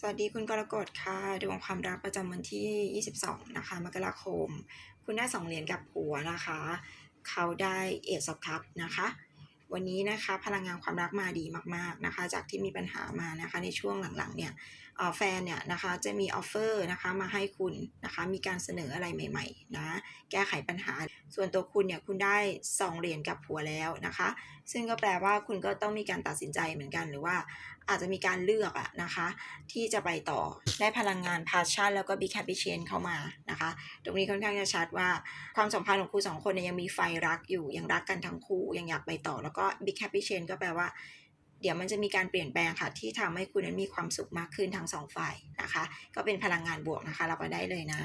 สวัสดีคุณกรกฎค่ะดวงความรักประจำวันที่ 22 นะคะ มกราคม คุณได้สองเหรียญกับผัวนะคะ เขาได้เอสอบคัพนะคะ วันนี้นะคะพลังงานความรักมาดีมากๆนะคะจากที่มีปัญหามานะคะในช่วงหลังๆเนี่ยแฟนเนี่ยนะคะจะมีออฟเฟอร์นะคะมาให้คุณนะคะมีการเสนออะไรใหม่ๆนะแก้ไขปัญหา ส่วนตัวคุณเนี่ยคุณได้2เหรียญกับผัวแล้วนะคะ ซึ่งก็แปลว่าคุณก็ต้องมีการตัดสินใจเหมือนกันหรือว่าอาจจะมีการเลือกอะนะคะที่จะไปต่อได้พลังงานพาชั่นแล้วก็บิ๊กแคปิเชนเข้ามานะคะ ตรงนี้ค่อนข้างจะชัดว่าความสัมพันธ์ของคุณสองคนเนี่ยยังมีไฟรักอยู่ยังรักกันทั้งคู่ยังอยากไปต่อแล้วก็บิ๊กแคปิเชนก็แปลว่า เดี๋ยวมันจะมีการเปลี่ยนแปลงค่ะ ที่ทำให้คุณนั้นมีความสุขมากขึ้นทั้งสองฝ่ายนะคะ ก็เป็นพลังงานบวกนะคะ รับมาได้เลยนะ